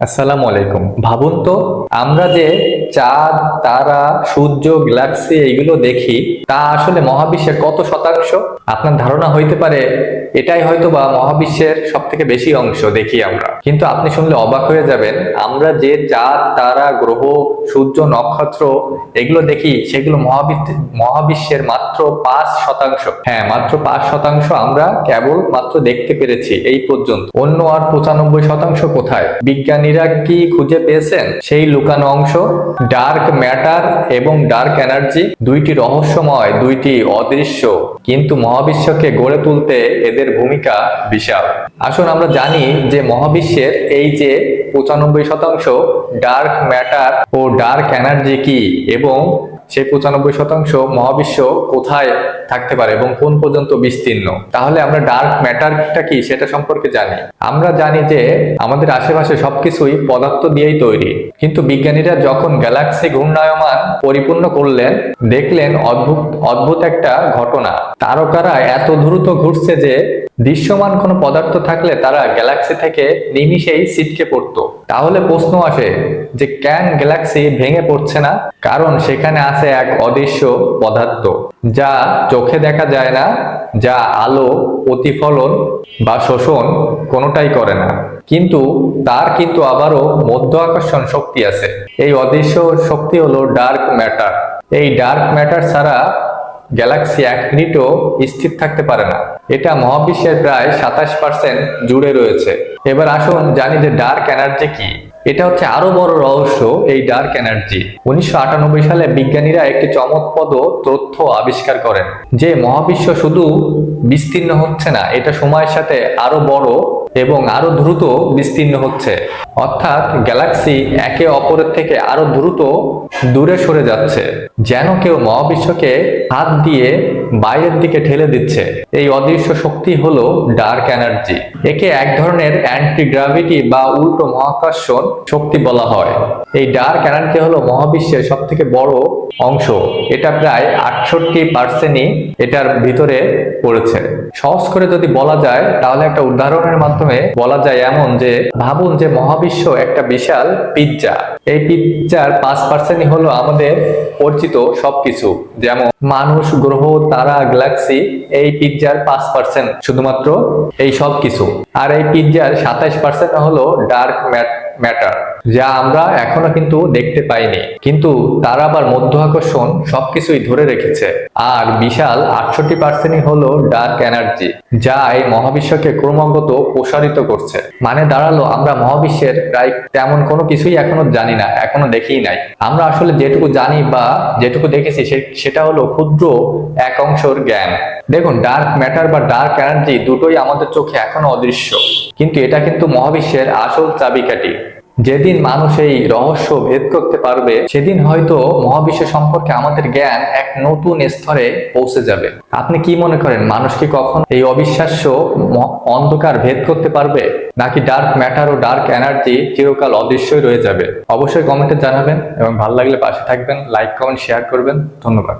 আসসালামু আলাইকুম। ভাবুন তো, আমরা যে চাঁদ, তারা, সূর্য, গ্যালাক্সি এইগুলো দেখি, তা আসলে মহাবিশ্বের কত শতাংশ? আপনার ধারণা হইতে পারে, এটাই হয়তো বা মহাবিশ্বের সব থেকে বেশি অংশ দেখি আমরা। কিন্তু আপনি শুনলে অবাক হয়ে যাবেন, আমরা যে চাঁদ, তারা, গ্রহ, সূর্য, নক্ষত্র এগুলো দেখি, সেগুলো মহাবিশ্বের মাত্র পাঁচ শতাংশ। হ্যাঁ মাত্র পাঁচ শতাংশ আমরা কেবল মাত্র দেখতে পেরেছি এই পর্যন্ত। অন্য আর পঁচানব্বই শতাংশ কোথায়? বিজ্ঞানীরা কি খুঁজে পেয়েছেন? সেই লুকানো অংশ ডার্ক ম্যাটার এবং ডার্ক এনার্জি দুইটি রহস্যময়, দুইটি অদৃশ্য। কিন্তু মহাবিশ্বকে গড়ে তুলতে এদের ভূমিকা বিশাল। আসুন আমরা জানি যে মহাবিশ্বের এই যে পঁচানব্বই শতাংশ ডার্ক ম্যাটার ও ডার্ক এনার্জি কি এবং সেই পঁচানব্বই শতাংশ মহাবিশ্ব কোথায় থাকতে পারে এবং কোন পর্যন্ত বিস্তীর্ণ? তাহলে আমরা ডার্ক ম্যাটারটা কি সেটা সম্পর্কে জানি। আমরা জানি যে আমাদের আশেপাশে সবকিছুই পদার্থ দিয়েই তৈরি। কিন্তু বিজ্ঞানীরা যখন গ্যালাক্সি ঘূর্ণায়মান পরিপূর্ণ করলেন, দেখলেন অদ্ভুত অদ্ভুত একটা ঘটনা। তারকারা এত দ্রুত ঘুরছে যে দৃশ্যমান কোনো পদার্থ থাকলে তারা গ্যালাক্সি থেকে নিমিষেই ছিটকে পড়তো। তাহলে প্রশ্ন আসে যে কেন গ্যালাক্সি ভেঙে পড়ছে না? কারণ সেখানে এক অদৃশ্য পদার্থ, যা চোখে দেখা যায় না, যা আলো, প্রতিফলন বা শোষণ কোনোটাই করে না। কিন্তু তার কিন্তু আবারও মধ্য আকর্ষণ শক্তি আছে। এই অদৃশ্য শক্তি হলো ডার্ক ম্যাটার। এই ডার্ক ম্যাটার ছাড়া গ্যালাক্সি এক মিনিটও স্থির থাকতে পারে না। এটা মহাবিশ্বের প্রায় সাতাশ পার্সেন্ট জুড়ে রয়েছে। এবার আসুন জানি যে ডার্ক এনার্জি কি। এটা হচ্ছে আরও বড় রহস্য, এই ডার্ক এনার্জি। উনিশশো আটানব্বই সালে বিজ্ঞানীরা একটি চমকপ্রদ তথ্য আবিষ্কার করেন, যে মহাবিশ্ব শুধু বিস্তীর্ণ হচ্ছে না, এটা সময়ের সাথে আরও বড় এবং আরও দ্রুত বিস্তীর্ণ হচ্ছে। অর্থাৎ গ্যালাক্সি একে অপরের থেকে আরও দ্রুত দূরে সরে যাচ্ছে, যেন কেউ মহাবিশ্বকে হাত দিয়ে বাইরের দিকে ঠেলে দিচ্ছে। এই অদৃশ্য শক্তি হলো ডার্ক এনার্জি। একে এক ধরনের অ্যান্টি গ্র্যাভিটি বা উল্টো মহাকর্ষণ শক্তি বলা হয়। এই ডার্ক এনার্জি হলো মহাবিশ্বের সব থেকে বড় অংশ। এটা প্রায় আটষট্টি পার্সেন্টই এটার ভিতরে পড়েছে। সহজ করে যদি বলা যায়, তাহলে একটা উদাহরণের মাধ্যমে বলা যায় এমন যে, ভাবুন যে মহাবিশ্ব একটা বিশাল পিৎজা এই পিৎজার পাঁচ পার্সেন্টই হলো আমাদের পরিচিত সবকিছু। যেমন মানুষ, গ্রহ, তারা গ্যালাক্সি এই পিজ্জার পাঁচ পার্সেন্ট শুধুমাত্র এই সবকিছু। আর এই পিজ্জার সাতাইশ পার্সেন্ট হলো ডার্ক ম্যাটার যা আমরা এখনও কিন্তু দেখতে পাইনি। কিন্তু তার আবার মধ্য আকর্ষণ সবকিছুই ধরে রেখেছে। আর বিশাল আটষট্টি পার্সেন্টই হলো ডার্ক এনার্জি, যা এই মহাবিশ্বকে ক্রমাগত প্রসারিত করছে। মানে দাঁড়াল, আমরা মহাবিশ্বের প্রায় তেমন কোনো কিছুই এখনও জানি না, এখনও দেখিই নাই। আমরা আসলে যেটুকু জানি বা যেটুকু দেখেছি সেটা হলো ক্ষুদ্র এক অংশর জ্ঞান। দেখুন, ডার্ক ম্যাটার বা ডার্ক এনার্জি দুটোই আমাদের চোখে এখনও অদৃশ্য। কিন্তু এটা কিন্তু মহাবিশ্বের আসল চাবিকাঠি। যেদিন মানুষ এই রহস্য ভেদ করতে পারবে, সেদিন হয়তো মহাবিশ্ব সম্পর্কে আমাদের জ্ঞান এক নতুন স্তরে পৌঁছে যাবে। আপনি কি মনে করেন, মানুষ কি কখন এই অবিশ্বাস্য অন্ধকার ভেদ করতে পারবে? নাকি ডার্ক ম্যাটার ও ডার্ক এনার্জি চিরকাল অদৃশ্যই রয়ে যাবে? অবশ্যই কমেন্টে জানাবেন এবং ভালো লাগলে পাশে থাকবেন লাইক কমেন্ট শেয়ার করবেন। ধন্যবাদ।